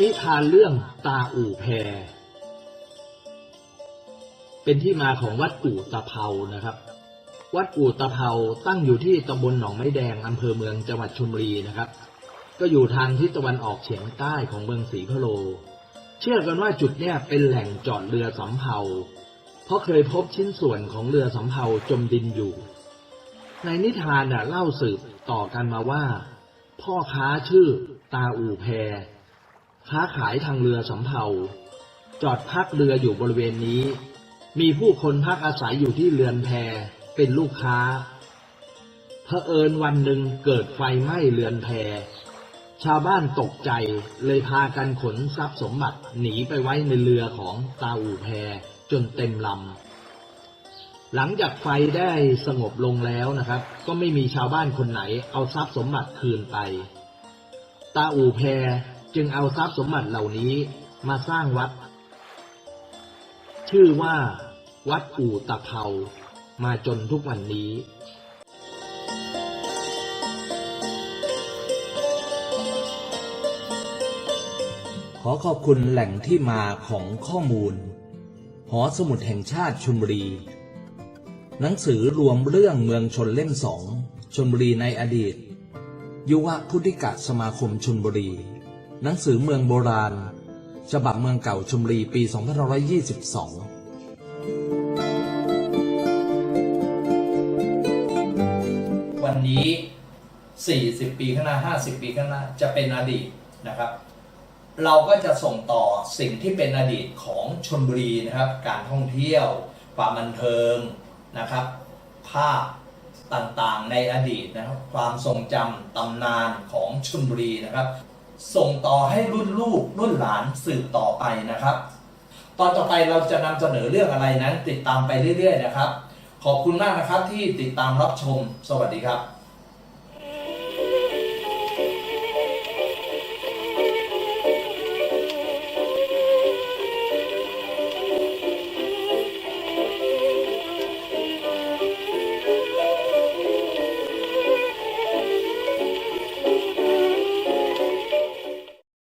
นิทานเรื่องตาอู่แพเป็นที่มาของวัดกู่ตะเภานะครับ วัดกู่ตะเภาตั้งอยู่ที่ตำบลหนองไม้แดงอำเภอเมืองจังหวัดชลบุรีนะครับ ก็อยู่ทางทิศตะวันออกเฉียงใต้ของเมืองศรีพะโล เชื่อกันว่าจุดเนี้ยเป็นแหล่งจอดเรือสำเภา เพราะเคยพบชิ้นส่วนของเรือสำเภาจมดินอยู่ ในนิทานน่ะเล่าสืบต่อกันมาว่า พ่อค้าชื่อตาอู่แพ ค้าขายทางเรือสำเภา จอดพักเรืออยู่บริเวณนี้ มีผู้คนพักอาศัยอยู่ที่เรือนแพเป็นลูกค้าเผอิญวันหนึ่งเกิดไฟไหม้เรือนแพ ชาวบ้านตกใจเลยพากันขนทรัพย์สมบัติหนีไปไว้ในเรือของตาอู่แพจนเต็มลำ หลังจากไฟได้สงบลงแล้วนะครับ ก็ไม่มีชาวบ้านคนไหนเอาทรัพย์สมบัติคืนไป ตาอู่แพ จึงเอาทรัพย์สมบัติเหล่านี้มาสร้างวัด ชื่อว่า วัดอู่ตะเภามาจนทุกวันนี้ขอขอบคุณแหล่งที่มาของข้อมูล หอสมุดแห่งชาติชลบุรี หนังสือรวมเรื่องเมืองชนเล่มสองชนบุรีในอดีต ยุวพุทธิกะสมาคมชนบุรี หนังสือเมืองโบราณ ฉบับเมืองเก่าชลบุรีปี 2522วันนี้ 40 ปีข้างหน้า 50 ปีข้างหน้า จะเป็นอดีตนะครับ เราก็จะส่งต่อสิ่งที่เป็นอดีตของชนบุรีนะครับ การท่องเที่ยว ความบันเทิงนะครับ ภาพต่างๆในอดีตนะครับ ความทรงจำตำนานของชนบุรีนะครับ ส่งต่อให้รุ่นลูกรุ่นหลานสืบต่อไปนะครับ ตอนต่อไปเราจะนำเสนอเรื่องอะไรนั้น ติดตามไปเรื่อย ๆ นะครับ ขอบคุณมากนะครับที่ติดตามรับชม สวัสดีครับ